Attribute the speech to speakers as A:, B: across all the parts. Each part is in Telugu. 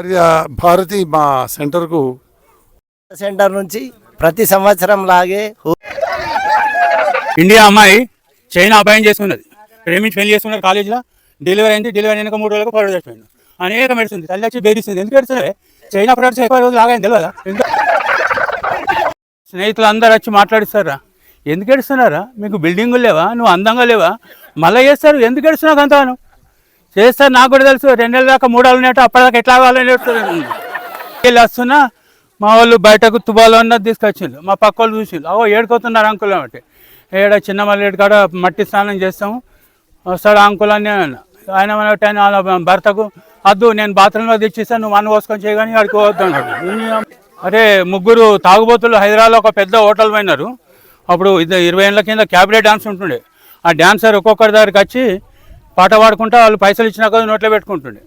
A: భారతి మా సెంటర్కు
B: సెంటర్ నుంచి ప్రతి సంవత్సరం లాగే
C: ఇండియా అమ్మాయి చైనా అబ్బాయిని చేసుకున్నది ప్రేమించి పెళ్ళి చేసుకున్నారు కాలేజీలో. డెలివరీ అయింది డెలివరీ అయినాక మూడు రోజులకు పరుడు చచ్చిపోయింది అనేక మెడిసింది తల్లి వచ్చి బెదిరిస్తుంది ఎందుకు పెడుతున్నావే చైనా ప్రొడక్ట్స్ ఎక్కువ రోజులు ఆగాయని తెలియదా ఎందుకు? స్నేహితులు అందరు వచ్చి మాట్లాడిస్తారా? ఎందుకు ఏడుస్తున్నారా? మీకు బిల్డింగులు లేవా? నువ్వు అందంగా లేవా? మళ్ళీ చేస్తారు ఎందుకు ఏడుస్తున్నావు అంతాను చేస్తే నాకు కూడా తెలుసు రెండు దాకా మూడు నెలలు నేట అప్పటిదాకా ఎట్లా కావాలని ఏడుస్తారు వెళ్ళి వస్తున్నా మా వాళ్ళు బయటకు తుబాలో ఉన్నది తీసుకొచ్చిండు మా పక్క వాళ్ళు చూసిండు. అవో ఏడుకోతున్నారు అంకుల్ అంటే ఏడ చిన్న మల్లెడి కాడ మట్టి స్నానం చేస్తాము వస్తాడు అంకుల్ అని నేను ఆయన ఏమన్నా ఆయన భర్తకు వద్దు నేను బాత్రూంలో తెచ్చిస్తాను నువ్వు అన్న కోసుకొని చేయగానే వాడికి వద్దు అన్నాడు. అరే ముగ్గురు తాగుబోతులు హైదరాబాద్లో ఒక పెద్ద హోటల్ పోయినారు. అప్పుడు ఇది ఇరవై ఏళ్ళ కింద క్యాబినెట్ డాన్స్ ఉంటుండే. ఆ డ్యాన్సర్ ఒక్కొక్కరి దగ్గరికి వచ్చి పాట పాడుకుంటా వాళ్ళు పైసలు ఇచ్చినాక నోట్లో పెట్టుకుంటుండే.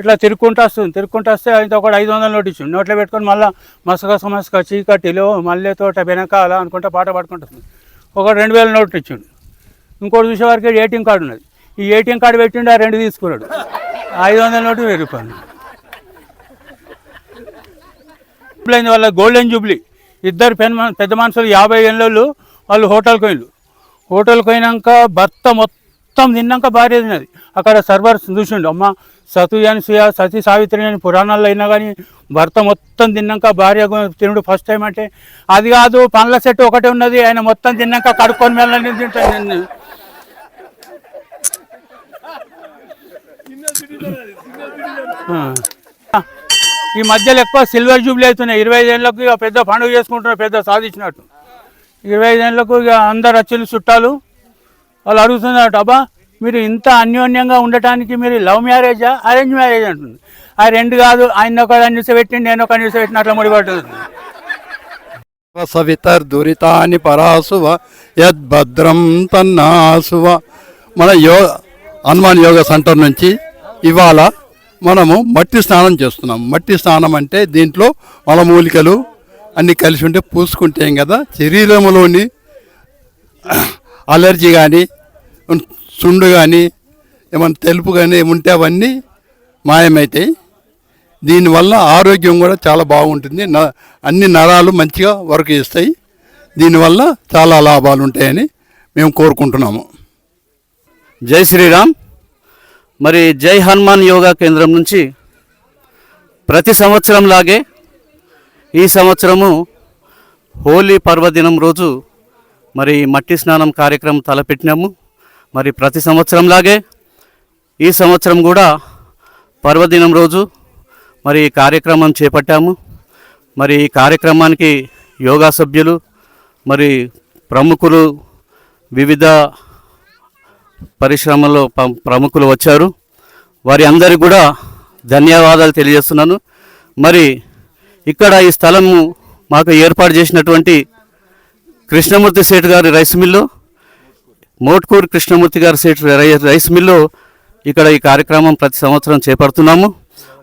C: ఇట్లా తిరుక్కుంటూ వస్తుంది తిరుక్కుంటూ వస్తే ఆయనతో ఒకటి ఐదు వందలు నోటు ఇచ్చిండు. నోట్లో పెట్టుకొని మళ్ళీ మసక సమస్క చీకటిలో మల్లె తోట వెనకాల అనుకుంటా పాట పాడుకుంటుంది ఒక రెండు వేల నోట్లు ఇచ్చిండు. ఇంకోటి చూసేవారికి ఏటీఎం కార్డు ఉన్నది. ఈ ఏటీఎం కార్డు పెట్టిండు ఆ రెండు తీసుకున్నాడు. ఐదు వందల నోటు వెయ్యి రూపాయలు. జూబ్లీ వాళ్ళ గోల్డెన్ జూబ్లీ ఇద్దరు పెద్ద పెద్ద మనుషులు యాభై ఏళ్ళు వాళ్ళు హోటల్కి పోయిళ్ళు హోటల్కి పోయినాక భర్త మొత్తం మొత్తం తిన్నాక భార్య తిన్నది అక్కడ సర్వర్ చూసిండు. అమ్మ సతు అని సుయ సతీ సావిత్రి అని పురాణాల్లో అయినా కానీ భర్త మొత్తం తిన్నాక భార్య తినుడు ఫస్ట్ టైం అంటే. అది కాదు పండ్ల చెట్టు ఒకటే ఉన్నది. ఆయన మొత్తం తిన్నాక కడుక్కొని వెళ్ళని తింటాను నేను ఈ మధ్యలో ఎక్కువ సిల్వర్ జూబ్లీ అవుతున్నాయి. ఇరవై ఐదేళ్ళకు ఇక పెద్ద పండుగ చేసుకుంటున్నారు పెద్ద సాధించినట్టు. ఇరవై ఐదేళ్ళకు ఇక అందరు వచ్చిన చుట్టాలు. వాళ్ళు అడుగుతున్నారు అబ్బా మీరు ఇంత అన్యోన్యంగా ఉండటానికి మీరు లవ్ మ్యారేజా? అరేంజ్ మ్యారేజ్ అంటుంది. ఆ రెండు కాదు ఆయన ఒక న్యూస్ పెట్టింది నేను ఒక న్యూస్ పెట్టిన అట్లా ముడిపడుతుంది.
D: సవితర్దురితాని పరాసువ యద్భద్రం తన్నాసువ మన యో హనుమాన్ యోగ సెంటర్ నుంచి ఇవాళ మనము మట్టి స్నానం చేస్తున్నాం. మట్టి స్నానం అంటే దీంట్లో మలమూలికలు అన్నీ కలిసి ఉంటే పూసుకుంటాం కదా శరీరంలోని అలర్జీ కానీ సుండు కానీ ఏమైనా తెలుపు కానీ ఉంటే అవన్నీ మాయమవుతాయి దీనివల్ల ఆరోగ్యం కూడా చాలా బాగుంటుంది. న అన్ని నరాలు మంచిగా వర్క్ చేస్తాయి. దీనివల్ల చాలా లాభాలు ఉంటాయని మేము కోరుకుంటున్నాము.
E: జై శ్రీరామ్. మరి జై హనుమాన్ యోగా కేంద్రం నుంచి ప్రతి సంవత్సరం లాగే ఈ సంవత్సరము హోలీ పర్వదినం రోజు మరి మట్టి స్నానం కార్యక్రమం తలపెట్టినాము. మరి ప్రతి సంవత్సరం లాగే ఈ సంవత్సరం కూడా పర్వదినం రోజు మరి ఈ కార్యక్రమం చేపట్టాము. మరి ఈ కార్యక్రమానికి యోగా సభ్యులు మరి ప్రముఖులు వివిధ పరిశ్రమలో ప్రముఖులు వచ్చారు. వారి అందరికి కూడా ధన్యవాదాలు తెలియజేస్తున్నాను. మరి ఇక్కడ ఈ స్థలము మాకు ఏర్పాటు చేసినటువంటి కృష్ణమూర్తి సేటు గారి రైస్ మిల్లు మోట్కూరు కృష్ణమూర్తి గారి సేటు రైస్ మిల్లు ఇక్కడ ఈ కార్యక్రమం ప్రతి సంవత్సరం చేపడుతున్నాము.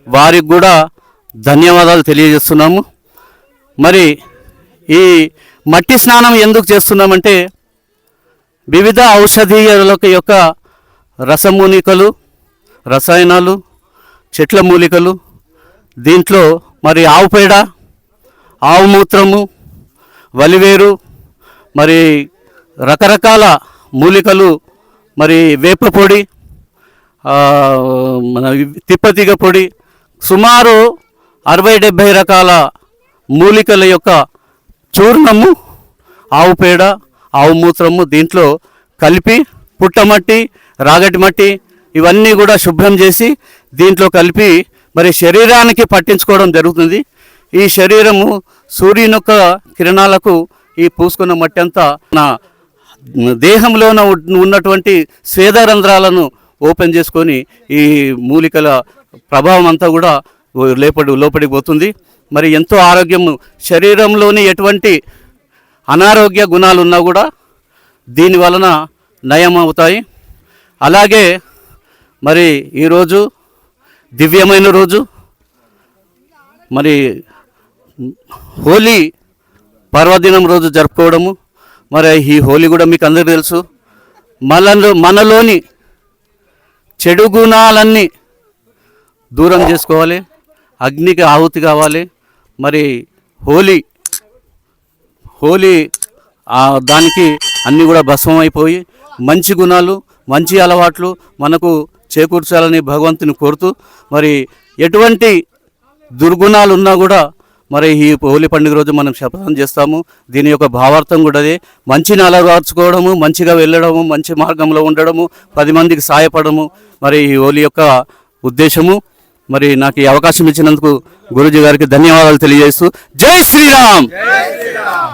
E: వారికి కూడా ధన్యవాదాలు తెలియజేస్తున్నాము. మరి ఈ మట్టి స్నానం ఎందుకు చేస్తున్నామంటే వివిధ ఔషధీయుల యొక్క రసమూలికలు రసాయనాలు చెట్ల మూలికలు దీంట్లో మరి ఆవు పేడ ఆవు మూత్రము వలివేరు మరి రకరకాల మూలికలు మరి వేప పొడి మన తిప్పతీగ పొడి సుమారు అరవై డెబ్భై రకాల మూలికల యొక్క చూర్ణము ఆవు పేడ ఆవు మూత్రము దీంట్లో కలిపి పుట్టమట్టి రాగటి మట్టి ఇవన్నీ కూడా శుభ్రం చేసి దీంట్లో కలిపి మరి శరీరానికి పట్టించుకోవడం జరుగుతుంది. ఈ శరీరము సూర్యుని యొక్క కిరణాలకు ఈ పూసుకున్న మట్టి అంతా నా దేహంలోన ఉన్- ఉన్నటువంటి స్వేదరంధ్రాలను ఓపెన్ చేసుకొని ఈ మూలికల ప్రభావం అంతా కూడా లేపడి లోపలికి పోతుంది. మరి ఎంతో ఆరోగ్యం శరీరంలోని ఎటువంటి అనారోగ్య గుణాలు ఉన్నా కూడా దీని వలన నయం అవుతాయి అలాగే మరి ఈరోజు దివ్యమైన రోజు. మరి హోలీ పర్వదినం రోజు జరుపుకోవడము. మరి ఈ హోలీ కూడా మీకు అందరికీ తెలుసు. మనలో మనలోని చెడు గుణాలన్నీ దూరం చేసుకోవాలి. అగ్నికి ఆహుతి కావాలి. మరి హోలీ హోలీ దానికి అన్నీ కూడా భస్మం అయిపోయి మంచి గుణాలు మంచి అలవాట్లు మనకు చేకూర్చాలని భగవంతుని కోరుతూ మరి ఎటువంటి దుర్గుణాలు ఉన్నా కూడా మరి ఈ హోలీ పండుగ రోజు మనం శపథం చేస్తాము. దీని యొక్క భావార్థం కూడా అదే. మంచిని అలవర్చుకోవడము మంచిగా వెళ్ళడము మంచి మార్గంలో ఉండడము పది మందికి సాయపడము మరి ఈ హోలీ యొక్క ఉద్దేశము. మరి నాకు ఈ అవకాశం ఇచ్చినందుకు గురుజీ గారికి ధన్యవాదాలు తెలియజేస్తూ. జై శ్రీరామ్!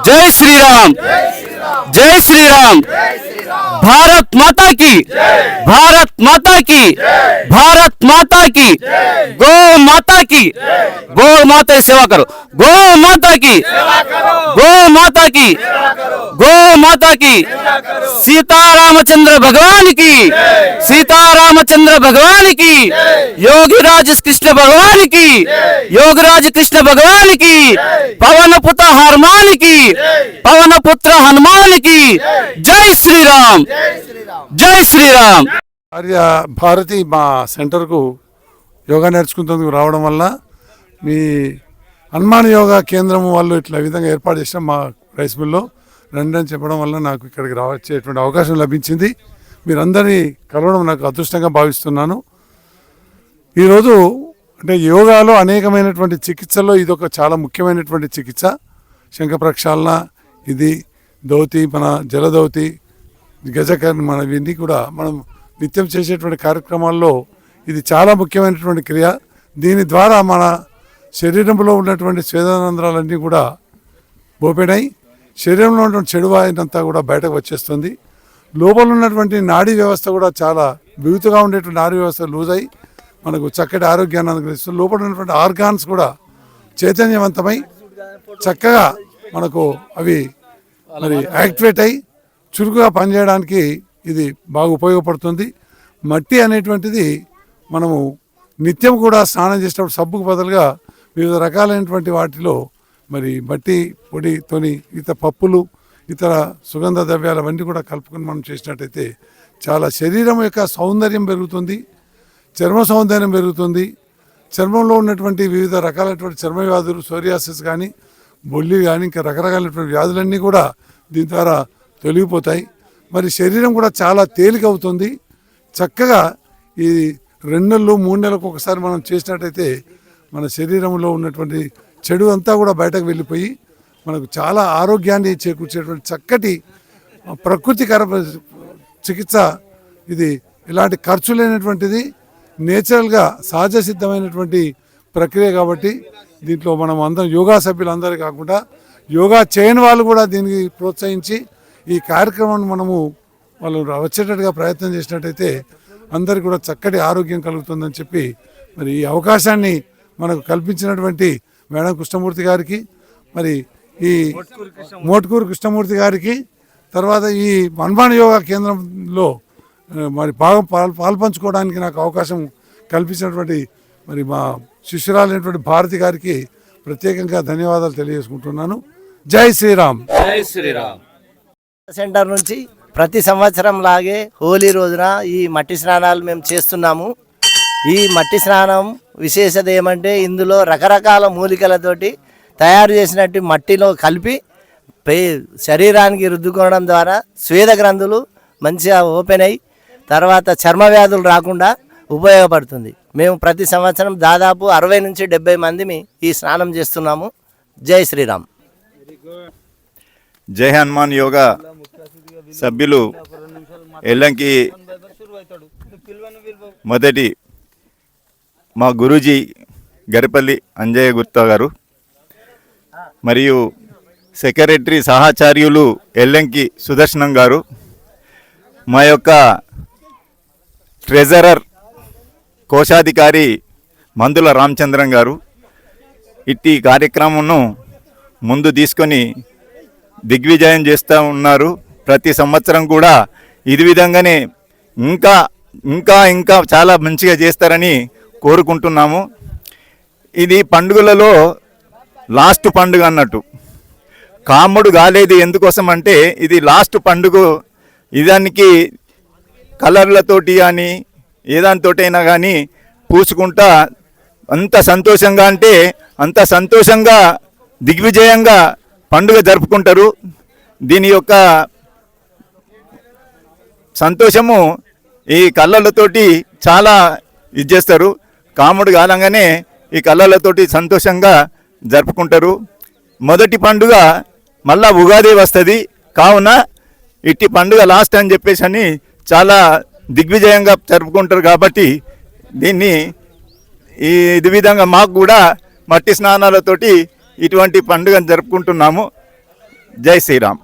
E: జై శ్రీరామ్! जय श्री राम भारत माता की। भारत माता की। भारत माता की। गौ माता की। गौ माता की सेवा करो। गौ माता की। गौ माता की। गौ माता की। सीता रामचंद्र भगवान की। सीता रामचंद्र भगवान की। योगीराज कृष्ण भगवान की। योगराज कृष्ण भगवान की। पवन पुत्र हनुमान की। पवन पुत्र हनुमान ప్రభుత్వానికి జై శ్రీరామ్. జై శ్రీరామ్.
A: ఆర్య భారతి మా సెంటర్కు యోగా నేర్చుకుంటూ రావడం వల్ల మీ హనుమాన్ యోగా కేంద్రం వాళ్ళు ఇట్లా విధంగా ఏర్పాటు చేసిన మా రైస్ మిల్లో రండి అని చెప్పడం వల్ల నాకు ఇక్కడికి రావచ్చేటువంటి అవకాశం లభించింది. మీరందరినీ కలవడం నాకు అదృష్టంగా భావిస్తున్నాను. ఈరోజు అంటే యోగాలో అనేకమైనటువంటి చికిత్సలో ఇది ఒక చాలా ముఖ్యమైనటువంటి చికిత్స. శంఖ ప్రక్షాళన ఇది దౌతి మన జలదౌతి గజకర్ణ మన ఇవన్నీ కూడా మనం నిత్యం చేసేటువంటి కార్యక్రమాల్లో ఇది చాలా ముఖ్యమైనటువంటి క్రియ. దీని ద్వారా మన శరీరంలో ఉన్నటువంటి స్వేదనంధ్రాలన్నీ కూడా బోపెడై శరీరంలో ఉన్నటువంటి చెడువాయినంతా కూడా బయటకు వచ్చేస్తుంది. లోపల ఉన్నటువంటి నాడీ వ్యవస్థ కూడా చాలా వివిధగా ఉండేటువంటి నాడీ వ్యవస్థ లూజ్ అయి మనకు చక్కటి ఆరోగ్యాన్ని అనుగ్రహిస్తుంది. లోపల ఉన్నటువంటి ఆర్గాన్స్ కూడా చైతన్యవంతమై చక్కగా మనకు అవి మరి యాక్టివేట్ అయి చురుకుగా పనిచేయడానికి ఇది బాగా ఉపయోగపడుతుంది. మట్టి అనేటువంటిది మనము నిత్యం కూడా స్నానం చేసేటప్పుడు సబ్బుకు బదులుగా వివిధ రకాలైనటువంటి వాటిలో మరి మట్టి పొడితోని ఇతర పప్పులు ఇతర సుగంధ ద్రవ్యాలు అవన్నీ కూడా కలుపుకొని మనం చేసినట్టయితే చాలా శరీరం యొక్క సౌందర్యం పెరుగుతుంది చర్మ సౌందర్యం పెరుగుతుంది. చర్మంలో ఉన్నటువంటి వివిధ రకాలైనటువంటి చర్మ వ్యాధులు సోరియాసిస్ కానీ బొల్లి కానీ ఇంకా రకరకాలైనటువంటి వ్యాధులన్నీ కూడా దీని ద్వారా తొలగిపోతాయి. మరి శరీరం కూడా చాలా తేలిక అవుతుంది చక్కగా ఈ రెండు నెలలు మూడు నెలలకు ఒకసారి మనం చేసినట్టయితే మన శరీరంలో ఉన్నటువంటి చెడు అంతా కూడా బయటకు వెళ్ళిపోయి మనకు చాలా ఆరోగ్యాన్ని చేకూర్చేటువంటి చక్కటి ప్రకృతికర చికిత్స ఇది ఇలాంటి ఖర్చు లేనటువంటిది నేచురల్గా సహజ సిద్ధమైనటువంటి ప్రక్రియ కాబట్టి దీంట్లో మనం అందరం యోగా సభ్యులందరూ కాకుండా యోగా చేయని వాళ్ళు కూడా దీనికి ప్రోత్సహించి ఈ కార్యక్రమాన్ని మనము వాళ్ళు వచ్చేటట్టుగా ప్రయత్నం చేసినట్టయితే అందరికి కూడా చక్కటి ఆరోగ్యం కలుగుతుందని చెప్పి మరి ఈ అవకాశాన్ని మనకు కల్పించినటువంటి మేడం కృష్ణమూర్తి గారికి మరి ఈ మోట్కూరు కృష్ణమూర్తి గారికి తర్వాత ఈ మన్మాన్ యోగా కేంద్రంలో మరి బాగా పాల్ పాల్పంచుకోవడానికి నాకు అవకాశం కల్పించినటువంటి మరి మా శిష్యురాలైనటువంటి భారతి గారికి ప్రత్యేకంగా ధన్యవాదాలు తెలియజేసుకుంటున్నాను. జై శ్రీరామ్.
E: జై శ్రీరామ్.
B: సెంటర్ నుంచి ప్రతి సంవత్సరం లాగే హోలీ రోజున ఈ మట్టి స్నానాలు మేము చేస్తున్నాము. ఈ మట్టి స్నానం విశేషత ఏమంటే ఇందులో రకరకాల మూలికలతోటి తయారు చేసినట్టు మట్టిలో కలిపి శరీరానికి రుద్దుకోవడం ద్వారా స్వేద గ్రంథులు మంచిగా ఓపెన్ అయ్యి తర్వాత చర్మ వ్యాధులు రాకుండా ఉపయోగపడుతుంది. మేము ప్రతి సంవత్సరం దాదాపు అరవై నుంచి డెబ్బై మందిని ఈ స్నానం చేస్తున్నాము. జై శ్రీరామ్.
F: జై హనుమాన్ యోగా సభ్యులు ఎల్లంకి మొదటి మా గురూజీ గరిపల్లి అంజయ్య గుర్తా గారు మరియు సెక్రటరీ సహాచార్యులు ఎల్లంకి సుదర్శనం గారు మా యొక్క ట్రెజరర్ కోశాధికారి మందుల రామచంద్రం గారు ఇట్టి కార్యక్రమంను ముందు తీసుకొని దిగ్విజయం చేస్తూ ఉన్నారు. ప్రతి సంవత్సరం కూడా ఇది విధంగానే ఇంకా ఇంకా ఇంకా చాలా మంచిగా చేస్తారని కోరుకుంటున్నాము. ఇది పండుగలలో లాస్ట్ పండుగ అన్నట్టు. కాముడు కాలేదు ఎందుకోసం అంటే ఇది లాస్ట్ పండుగ. ఇదానికి కలర్లతోటి కానీ ఏదానితోటైనా కానీ పూసుకుంటా అంత సంతోషంగా అంటే అంత సంతోషంగా దిగ్విజయంగా పండుగ జరుపుకుంటారు. దీని యొక్క సంతోషము ఈ కళ్ళలతోటి చాలా ఇది చేస్తారు. కాముడు కాలంగానే ఈ కళ్ళలతోటి సంతోషంగా జరుపుకుంటారు. మొదటి పండుగ మళ్ళా ఉగాది వస్తుంది. కావున ఇట్టి పండుగ లాస్ట్ అని చెప్పేసి అని చాలా దిగ్విజయంగా జరుపుకుంటారు కాబట్టి దీన్ని ఈ ఇది విధంగా మాకు కూడా మట్టి స్నానాలతోటి ఇటువంటి పండుగను జరుపుకుంటున్నాము. జై శ్రీరామ్.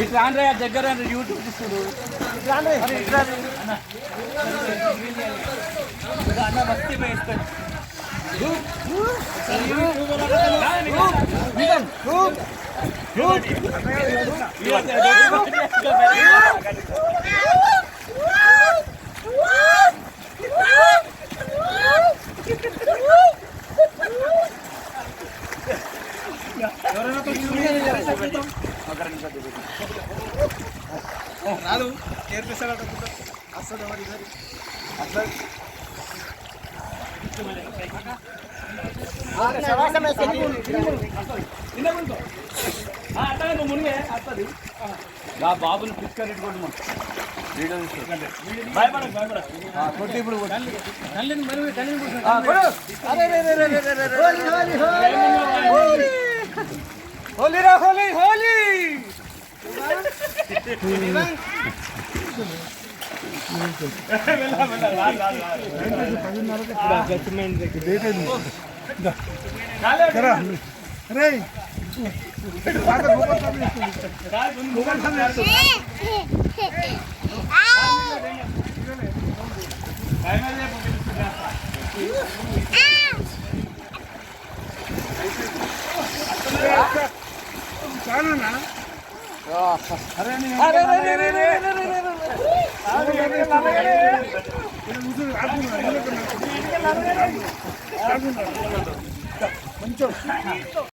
G: ఇట్లా ఆంధ్రయ్య దగ్గర యూట్యూబ్ చూస్తుడు అన్న మస్తి వేసుకొని అట్లా బాబుని పిచ్చుకరెడ్డి కొట్టమని వీడియో తీసుకుంటే భయపడకు భయపడకు కొట్టి ఇప్పుడు తల్లిని మరి తల్లిని హోలీ రా హోలీ హోలీ
A: పదిన్నర రే
G: కొంచెం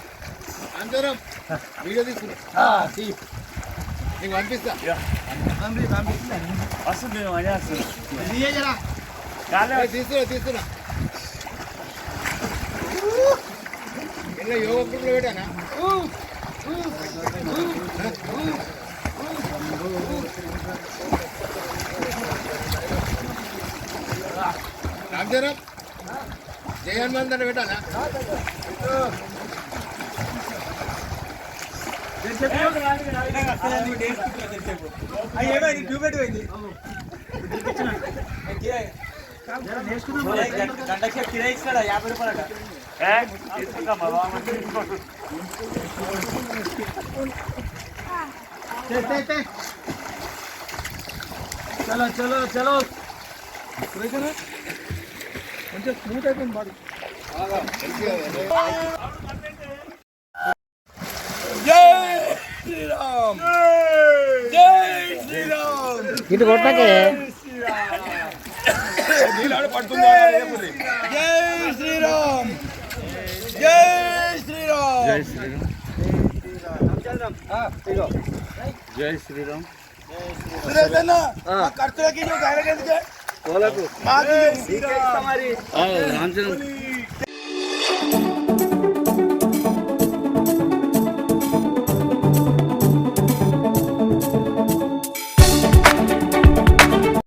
H: అందరం
I: వీడియో
H: తీసుకున్నాం
I: నీకు పంపిస్తా
G: వస్తుంది మేము అదే వస్తున్నాం
I: తీసుకురా
H: తీసుకురా ఇలా యోగ గ్రూప్లో పెట్టానా రామ్ జయరామ్ జయ హనుమాన్ పెట్టానా
G: గంట సేపు కిరాయి ఇస్తాడా యాభై రూపాయలట చలో చలో చలో కొంచెం స్మూత్ అయిపోయింది బాడీ
B: ఇటు కొట్టకే.
H: జై శ్రీరామ్. జై శ్రీరామ్ జై శ్రీరామ్ జై శ్రీరామ్.
B: ఖర్చులకి నువ్వు
H: కాయలకి ఎందుకు